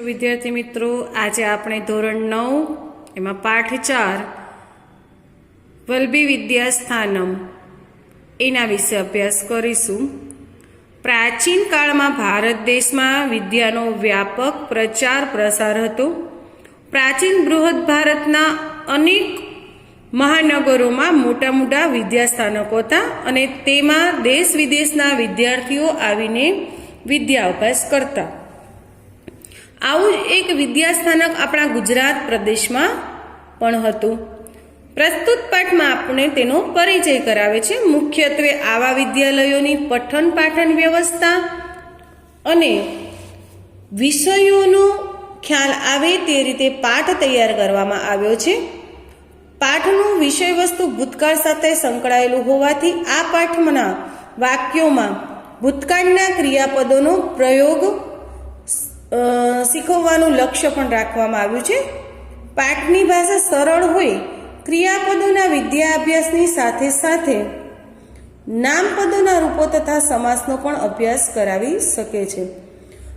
વિદ્યાર્થી મિત્રો, આજે આપણે ધોરણ નવ, એમાં પાઠ ચાર, વલ્ભી વિદ્યાસ્થાનમ, એના વિશે અભ્યાસ કરીશું. પ્રાચીન કાળમાં ભારત દેશમાં વિદ્યાનો વ્યાપક પ્રચાર પ્રસાર હતો. પ્રાચીન બૃહદ ભારતના અનેક મહાનગરોમાં મોટા મોટા વિદ્યાસ્થાનકો હતા અને તેમાં દેશ વિદેશના વિદ્યાર્થીઓ આવીને વિદ્યા અભ્યાસ કરતા. આવું જ એક વિદ્યાસ્થાનક આપણા ગુજરાત પ્રદેશમાં પણ હતું. પ્રસ્તુત પાઠમાં આપણે તેનો પરિચય કરાવે છે. મુખ્યત્વે આવા વિદ્યાલયોની પઠન પાઠન વ્યવસ્થા અને વિષયોનો ખ્યાલ આવે તે રીતે પાઠ તૈયાર કરવામાં આવ્યો છે. પાઠનું વિષય વસ્તુ ભૂતકાળ સાથે સંકળાયેલું હોવાથી આ પાઠના વાક્યોમાં ભૂતકાળના ક્રિયાપદોનો પ્રયોગ શીખવવાનું લક્ષ્ય પણ રાખવામાં આવ્યું છે. પાઠની ભાષા સરળ હોય, ક્રિયાપદોના વિદ્યાભ્યાસની સાથે સાથે નામપદોના રૂપો તથા સમાસનો પણ અભ્યાસ કરાવી શકે છે.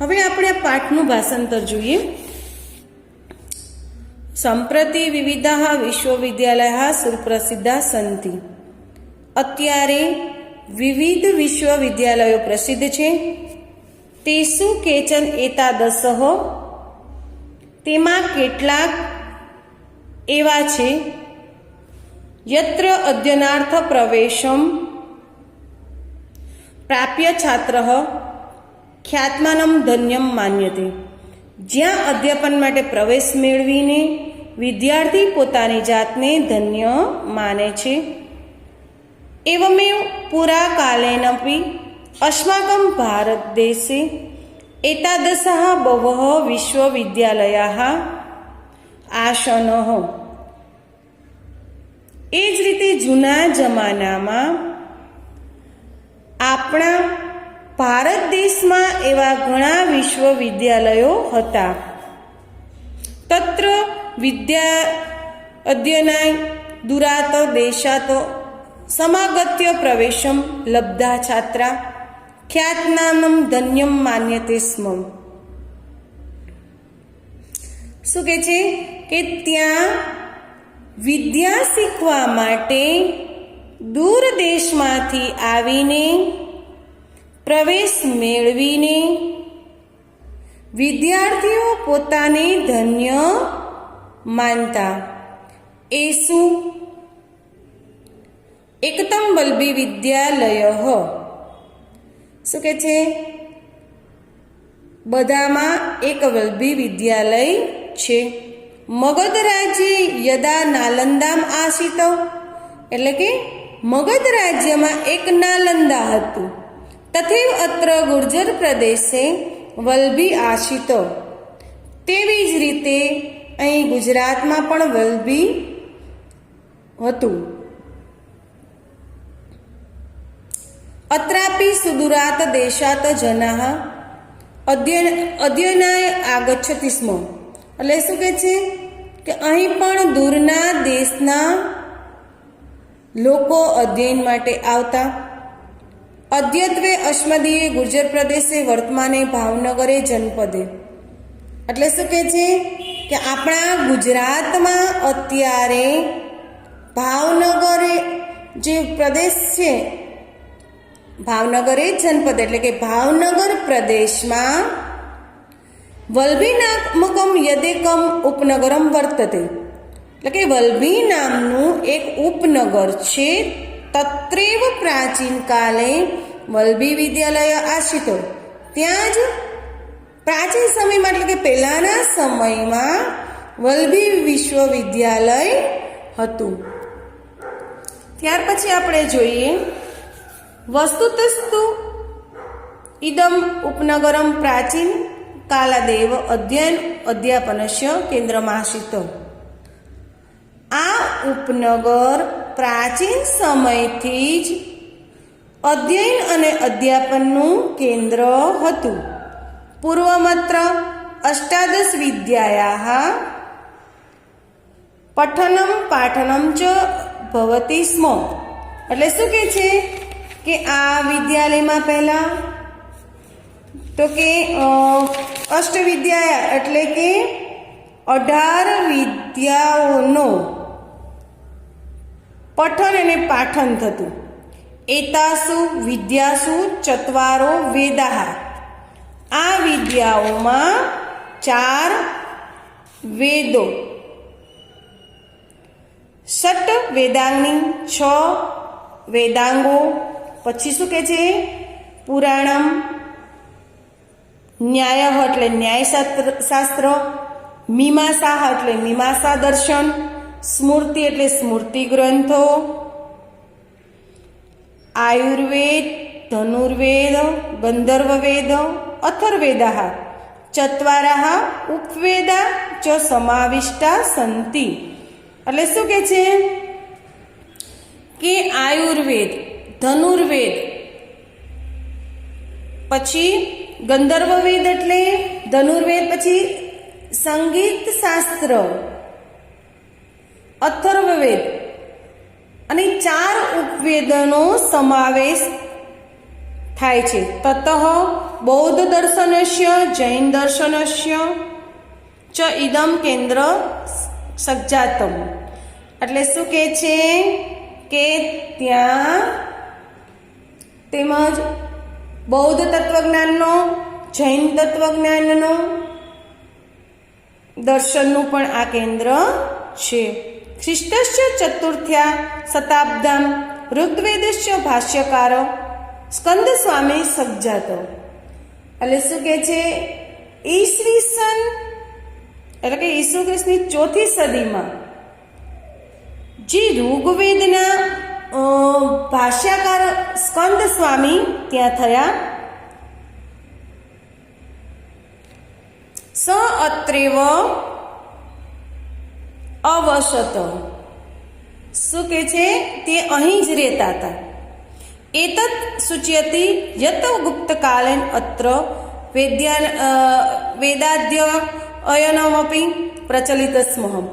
હવે આપણે પાઠનું ભાષાંતર જોઈએ. સંપ્રતિ વિવિધા વિશ્વવિદ્યાલય સુપ્રસિદ્ધા સંતિ. અત્યારે વિવિધ વિશ્વવિદ્યાલયો પ્રસિદ્ધ છે. તેસુ કેચન એતાદશ તેમાં કેટલાક એવા છે. યત્ર અધ્યનાર્થ પ્રવેશમ. પ્રાપ્ય છાત્ર. ખ્યાતમાનમ ધન્યમ માન્યતે. જ્યાં અધ્યાપન માટે પ્રવેશ મેળવીને વિદ્યાર્થી પોતાની જાતને ધન્ય માને છે. એવમેવ પુરા કાલેનપી अस्माकं भारतदेशे एतादृशः बहवः विश्वविद्यालयाः આસન એ જ રીતે જૂના જમાનામાં આપણા ભારત દેશમાં એવા ઘણા વિશ્વવિદ્યાલયો હતા તત્ર વિદ્યા અધ્યયનાય દુરાત દેશાત સમાગત્ય પ્રવેશમ લબ્ધા છાત્રા ખ્યાતનામમ ધન્યમ માન્યતે સ્મ શું કે છે કે ત્યાં વિદ્યા શીખવા માટે દૂર દેશમાંથી આવીને પ્રવેશ મેળવીને વિદ્યાર્થીઓ પોતાને ધન્ય માનતા એ શું એકતમ વલ્લભી વિદ્યાલય શું કે છે? બધામાં એક વલ્ભી વિદ્યાલય છે. મગધ રાજ્ય યદા નાલંદામ આશિત. એટલે કે મગધ રાજ્યમાં એક નાલંદા હતું. તથૈવ અત્ર ગુર્જર પ્રદેશે વલ્લભી આશિત. તેવી જ રીતે અહીં ગુજરાતમાં પણ વલ્લભી હતું. અત્રાપી સુદુરાત દેશાત જનાહ અધ્યયન અધ્યયનાય આગચ્છતિ સ્મ એટલે શું કહે છે? કે અહીં પણ દૂરના દેશના લોકો અધ્યયન માટે આવતા. અદ્યત્વે અશ્મદીએ ગુર્જર પ્રદેશે વર્તમાને ભાવનગરે જનપદે. એટલે શું કહે છે? કે આપણા ગુજરાતમાં અત્યારે ભાવનગરે જે પ્રદેશ છે ભાવનગર એ જનપદ એટલે કે ભાવનગર પ્રદેશમાં વલ્ભીનામકમ યદેકમ ઉપનગરમ વર્તતે. એટલે કે વલ્ભી નામનું એક ઉપનગર છે, તત્રેવ પ્રાચીન કાલે વલ્ભી વિદ્યાલય આશ્રિત ત્યાં જ પ્રાચીન સમયમાં એટલે કે પહેલાંના સમયમાં વલ્ભી વિશ્વવિદ્યાલય હતું. ત્યાર પછી આપણે જોઈએ વસ્તુતસ્તુ ઇદમ ઉપનગરમ પ્રાચીન કાલાદેવ અધ્યયન અધ્યાપનસ્ય કેન્દ્રમાશિત આ ઉપનગર પ્રાચીન સમયથી જ અધ્યયન અને અધ્યાપનનું કેન્દ્ર હતું પૂર્વમત્ર અષ્ટાદશ વિદ્યાયા પઠનમ પાઠનમ ચ ભવતી સ્મ એટલે શું કહે છે? કે આ વિદ્યાલયમાં પહેલાં તો કે અષ્ટવિદ્યા એટલે કે અઢાર વિદ્યાઓનો પઠન અને પાઠન થતું. એતાસુ, વિદ્યાસુ, ચત્વારો, વેદાહ. આ વિદ્યાઓમાં ચાર વેદો. ષટ વેદાંગની, છ વેદાંગો પછી શું કહે છે? પુરાણમ, ન્યાય એટલે ન્યાયશાસ્ત્ર, શાસ્ત્ર, મીમાંસા એટલે મીમાંસા દર્શન, સ્મૃતિ એટલે સ્મૃતિ ગ્રંથો, આયુર્વેદ, ધનુર્વેદ, ગંધર્વવેદ, અથર્વેદા, ચત્વારા ઉપવેદા, ચ સમાવિષ્ટા સંતિ. એટલે શું કે છે? કે આયુર્વેદ ધનુર્વેદ. પછી ગંધર્વવેદ એટલે ધનુર્વેદ પછી સંગીત શાસ્ત્ર અથર્વવેદ. અને ચાર ઉપવેદનો સમાવેશ થાય છે. તતઃ, બૌદ્ધ દર્શનસ્ય, જૈન દર્શનસ્ય, ચ ઇદમ કેન્દ્ર સજ્જાતમ. એટલે શું કહે છે? કે ત્યાં તેમજ બૌદ્ધ તત્વજ્ઞાનનો, જૈન તત્વજ્ઞાનનો દર્શનનું પણ આ કેન્દ્ર છે. ખ્રિસ્તસ્ય ચતુર્થ્યા શતાબ્દમ ઋગ્વેદસ્ય ભાષ્યકાર સ્કંદ સ્વામી સજ્જાતો. એટલે શું કહે છે? ઈસવીસન એટલે કે ઈસુ ખ્રિસ્તની ચોથી સદીમાં જે ઋગ્વેદના ભાષ્યકાર સ્કંદ સ્વામી ત્યાં થયા. સ અત્રેવ અવસત શું કે છે? તે અહીં જ રહેતા હતા. એતત સૂચયતિ યત ગુપ્તકાલેન અત્ર વેદ્યા વેદાદ્ય અયનમપી પ્રચલિત સ્મહમ.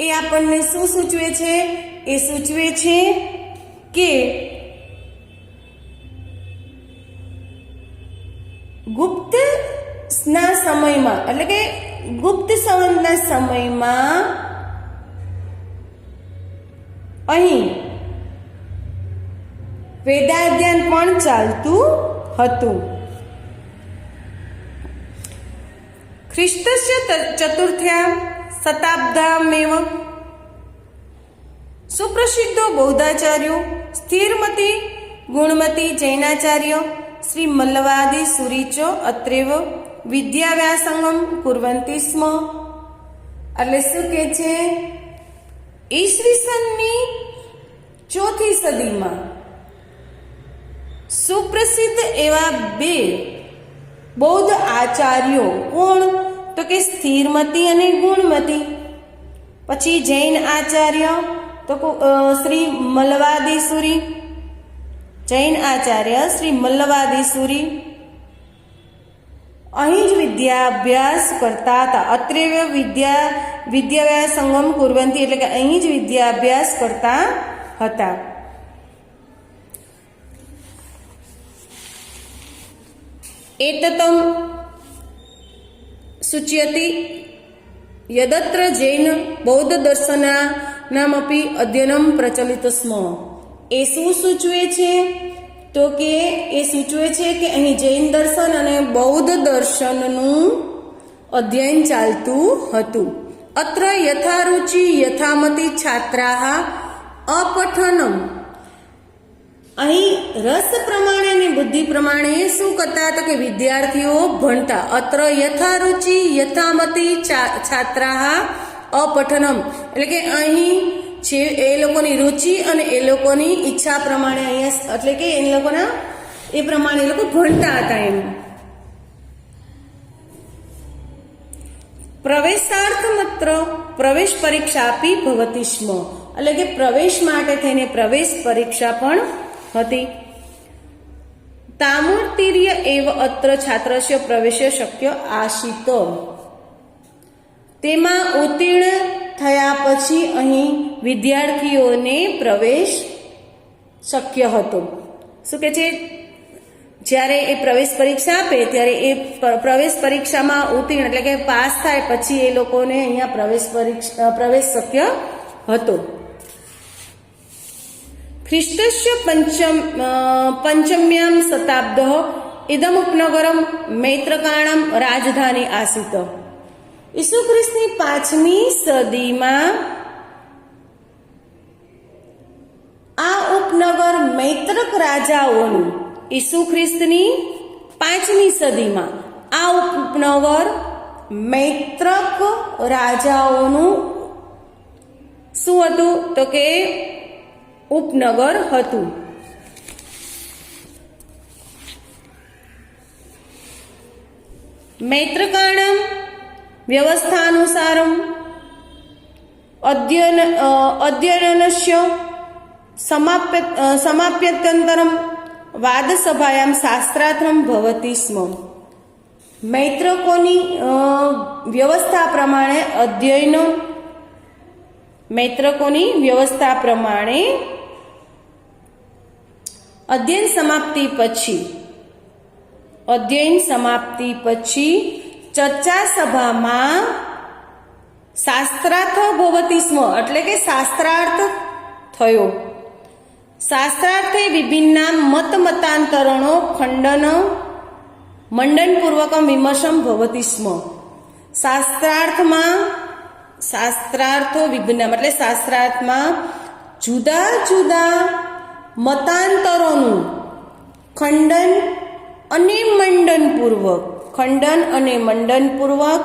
એ આપણને શું સૂચવે છે? એ સૂચવે છે કે ગુપ્ત ના સમયમાં, એટલે કે ગુપ્ત સંવંતના સમયમાં અહીં વેદાધ્યાન પણ ચાલતું હતું. ખ્રિસ્તસ્ય ચતુર્થ્યા શતાબ્દામેવ સુપ્રસિદ્ધો બૌદ્ધાચાર્યો સ્થિરમતી, ગુણમતી જૈનાચાર્ય શ્રી મલ્લવાદિ સુરીચો અત્રેવ વિદ્યાવ્યાસંગમ કુરવંતી સ્મ. એટલે શું કે છે? ઈસવીસનની ચોથી સદીમાં સુપ્રસિદ્ધ એવા બે બૌદ્ધ આચાર્યો કોણ? તો કે સ્થિરમતી અને ગુણમતી. પછી જૈન આચાર્ય તો કો- અ, શ્રી મલ્લવાદીસુરી જૈન આચાર્ય શ્રી મલ્લવાદીસુરી. અહીં જ વિદ્યાભ્યાસ કરતા હતા. અત્રેવ વિદ્યા વિદ્યાવ્યાસ સંગમ કુરવંતી એટલે કે અહીં જ વિદ્યાભ્યાસ કરતા હતા. એતતમ સૂચ્યતિ યદત્ર જૈન બૌદ્ધ દર્શનાનામપી અધ્યયનમ પ્રચલિત સ્મ એ શું સૂચવે છે તો કે એ સૂચવે છે કે અહીં જૈન દર્શન અને બૌદ્ધ દર્શનનું અધ્યયન ચાલતું હતું અત્ર યથારુચિ યથામતી છાત્રા અપઠનમ અહીં રસ પ્રમાણે અને બુદ્ધિ પ્રમાણે શું કરતા હતા કે વિદ્યાર્થીઓ ભણતા અત્ર યથારુચિ યથામતી છા- છાત્રાહ અપઠનમ. એટલે કે અહીં છે એ લોકોની રુચિ અને એ લોકોની ઈચ્છા પ્રમાણે અહીંયા એટલે કે એ લોકોના એ પ્રમાણે એ લોકો ભણતા હતા એમ. પ્રવેશાર્થ માત્ર પ્રવેશ પરીક્ષા આપી ભવતી સ્મ. એટલે કે પ્રવેશ માટે થઈને પ્રવેશ પરીક્ષા પણ હતી. તામુર્તિર્ય એવ અત્ર છાત્રસ્ય પ્રવેશ શક્ય આશિત તેમાં ઉત્તીર્ણ થયા પછી અહીં વિદ્યાર્થીઓને પ્રવેશ શક્ય હતો. શું કે છે? જ્યારે એ પ્રવેશ પરીક્ષા આપે, ત્યારે એ પ્રવેશ પરીક્ષામાં ઉત્તીર્ણ, એટલે કે પાસ થાય પછી એ લોકોને અહીંયા પ્રવેશ પરીક્ષા પ્રવેશ શક્ય હતો. ખ્રિસ્તસ્ય પંચમ પંચમ્યામ શતાબ્દ ઇદમુપનગરમ મૈત્રકાણમ રાજધાની આસિત ઈસુ ખ્રિસ્તની પાંચમી સદીમાં આ ઉપનગર મૈત્રક રાજાઓનું ઈસુ ખ્રિસ્તની પાંચમી સદીમાં આ ઉપનગર મૈત્રક રાજાઓનું શું હતું? તો કે ઉપનગર હતું. મૈત્રકાણમ વ્યવસ્થાનુસારમ અધ્યયન અધ્યયનસ્ય સમાપ્ય સમાપ્યત્યંતરમ વાદસભાયામ શાસ્ત્રાર્થમ ભવતી સ્મ મૈત્રકોની વ્યવસ્થા પ્રમાણે અધ્યયનો મૈત્રકોની વ્યવસ્થા પ્રમાણે અધ્યયન સમાપ્તિ પછી અધ્યયન સમાપ્તિ પછી ચર્ચા સભામાં શાસ્ત્રાર્થ ભવતી સ્મ, એટલે કે શાસ્ત્રાર્થ થયો. શાસ્ત્રાર્થે વિભિન્ન મત મતાંતરણો ખંડન, મંડનપૂર્વકમ વિમર્શમ ભવતી સ્મ. શાસ્ત્રાર્થમાં શાસ્ત્રાર્થો વિભિન્ન, એટલે શાસ્ત્રાર્થમાં જુદા જુદા મતાંતરોનું ખંડન અને મંડનપૂર્વક ખંડન અને મંડનપૂર્વક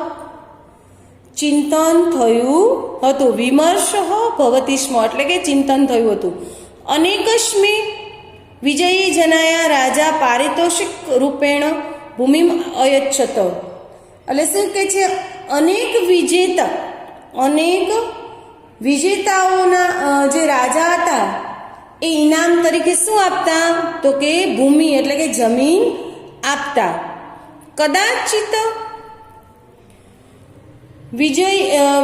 ચિંતન થયું હતું. વિમર્શ ભવતીશ્મ એટલે કે ચિંતન થયું હતું. અનેકસ્મે વિજયી જનાયા રાજા પારિતોષિક રૂપેણ ભૂમિ અયચ્છત. એટલે શું કે છે? અનેક વિજેતા, અનેક વિજેતાઓના જે રાજા હતા, એ ઇનામ તરીકે શું આપતા? તો કે ભૂમિ, એટલે કે જમીન આપતા. કદાચિત વિજય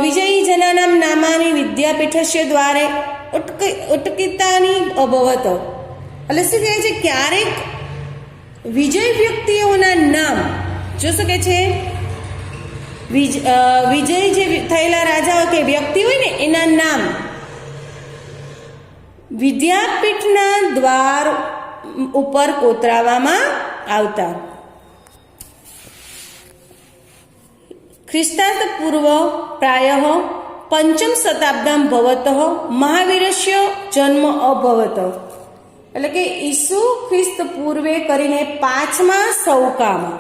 વિજયી જનાનામ નામાની વિદ્યાપીઠસ્ય દ્વારે ઉટકી, ઉટકિતાની અભવત. એટલે શું કહે છે? ક્યારેક વિજય વ્યક્તિઓના નામ, જો શું કે છે? વિજય જે થયેલા રાજાઓ કે વ્યક્તિ હોય ને, એના નામ. વિદ્યાપીઠના દ્વાર ઉપર કોતરાવામાં આવતા. ખ્રિસ્તાર્થ પૂર્વ પ્રાય પંચમ શતાબ્દામ ભવત મહાવીરસ્ય જન્મ અભવત. એટલે કે ઈસુ ખ્રિસ્ત પૂર્વે કરીને પાંચમા સૌકામાં.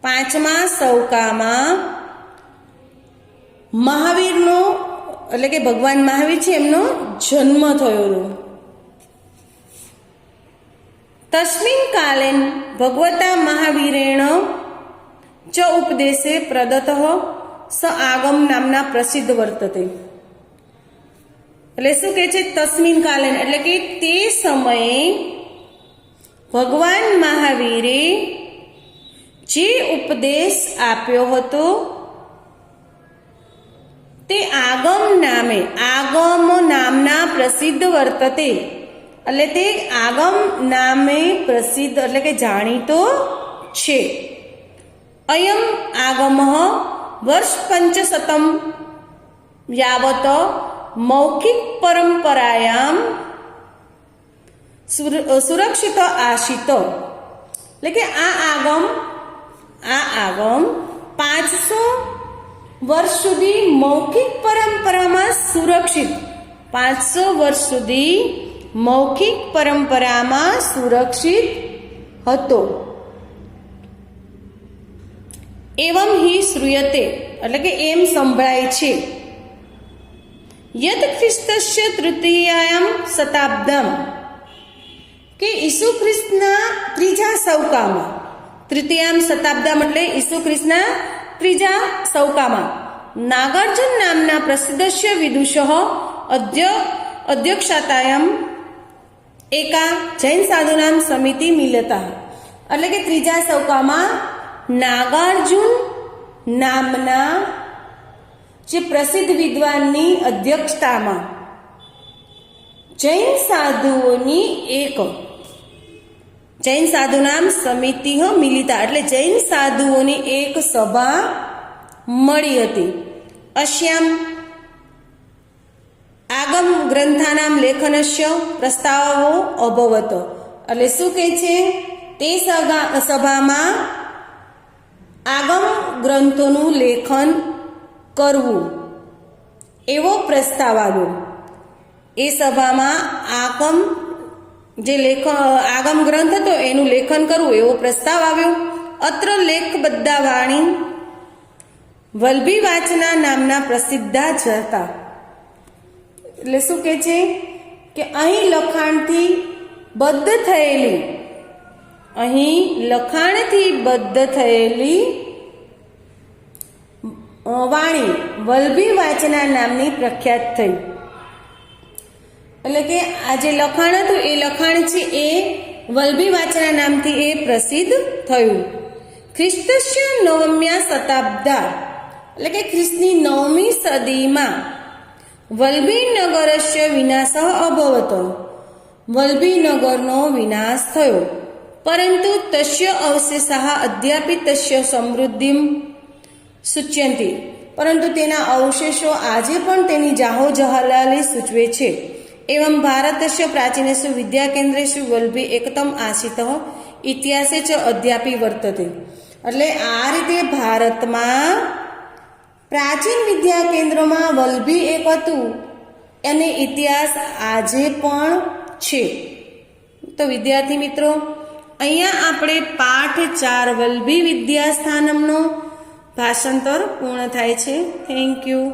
પાંચમા સૌકામાં મહાવીરનો, એટલે કે ભગવાન મહાવીર છે, એમનો જન્મ થયો તસ્મિન કાલેન ભગવતા મહાવીરેણ ચ ઉપદેશે પ્રદત્ત સ આગમ નામના પ્રસિદ્ધ વર્તતે એટલે શું કે છે? તસ્મિન કાલેન. એટલે કે તે સમયે ભગવાન મહાવીરે જે ઉપદેશ આપ્યો હતો, તે આગમ નામે, આગમ નામના પ્રસિદ્ધ વર્તતે. એટલે તે આગમ નામે પ્રસિદ્ધ, એટલે કે જાણીતો છે. અયમ આગમ વર્ષ પંચશતમ યાવત મૌખિક પરંપરાયામ સુરક્ષિત આશિત એટલે કે આ આગમ આ આગમ પાંચસો વર્ષ સુધી મૌખિક પરંપરામાં સુરક્ષિત પાંચસો વર્ષ સુધી મૌખિક પરંપરામાં સુરક્ષિત હતો એવમ હિ શ્રૂયતે, એટલે કે એમ સંભળાય છે. યદ ખ્રિસ્તસ્ય તૃતીયાયામ શતાબ્દમ. કે ઈસુ ખ્રિસ્તના ત્રીજા સૌકામાં. તૃતીયામ શતાબ્દમ એટલે ઈસુ ખ્રિસ્તના ત્રીજા સૌકામાં. નાગાર્જુન નામના પ્રસિદ્ધસ્ય વિદુષ અધ્ય, અધ્યક્ષતાયામ એકા જૈન સાધુનામ સમિતિ મિલતા. એટલે કે ત્રીજા સૌકામાં નાગાર્જુન નામના જે પ્રસિદ્ધ વિદ્વાનની અધ્યક્ષતામાં જૈન સાધુઓની એક જૈન સાધુ નામ સમિતિ મિલિતા. એટલે જૈન સાધુઓની એક સભા મળી હતી. અશ્યામ આગમ ગ્રંથાનામ લેખનસ્ય પ્રસ્તાવો અભવતો. એટલે શું કહે છે? તે સભામાં આગમ ગ્રંથોનું લેખન કરવું. એવો પ્રસ્તાવ આવ્યો. એ સભામાં આગમ જે લેખ, આગમ ગ્રંથ હતો એનું લેખન કરવું એવો પ્રસ્તાવ આવ્યો. અત્ર લેખ બધા વાણી વલ્ભી વાચના નામના પ્રસિદ્ધા જ હતા. એટલે શું કે છે? કે અહીં લખાણથી બદ્ધ થયેલી અહીં લખાણથી બદ્ધ થયેલી વાણી વલ્ભી વાચના નામની પ્રખ્યાત થઈ. એટલે કે આ જે લખાણ હતું, એ લખાણ છે એ વલભી વાચના નામથી એ પ્રસિદ્ધ થયું. ખ્રિસ્તસ્ય નવમ્યા શતાબ્દા, એટલે કે ખ્રિસ્તની નવમી સદીમાં વલ્ભીનગરસ્ય વિનાશ અભવતો. વલભી નગરનો વિનાશ થયો. પરંતુ તસ્ય અવશેષાહ અદ્યાપી તસ્ય સમૃદ્ધિ સૂચ્યંતી પરંતુ તેના અવશેષો આજે પણ તેની જાહો જહલાલી સૂચવે છે એવમ ભારતસ્ય પ્રાચીનેશુ વિદ્યા કેન્દ્રેશુ વલ્ભી એકતમ આશિત ઇતિહાસે ચ અદ્યાપી વર્તતે એટલે આ રીતે ભારતમાં પ્રાચીન વિદ્યા કેન્દ્રમાં વલ્ભી એક હતું અને ઇતિહાસ આજે પણ છે તો વિદ્યાર્થી મિત્રો અહીંયા આપણે પાઠ ચાર વલ્ભી વિદ્યાસ્થાનમનો ભાષાંતર પૂર્ણ થાય છે. Thank you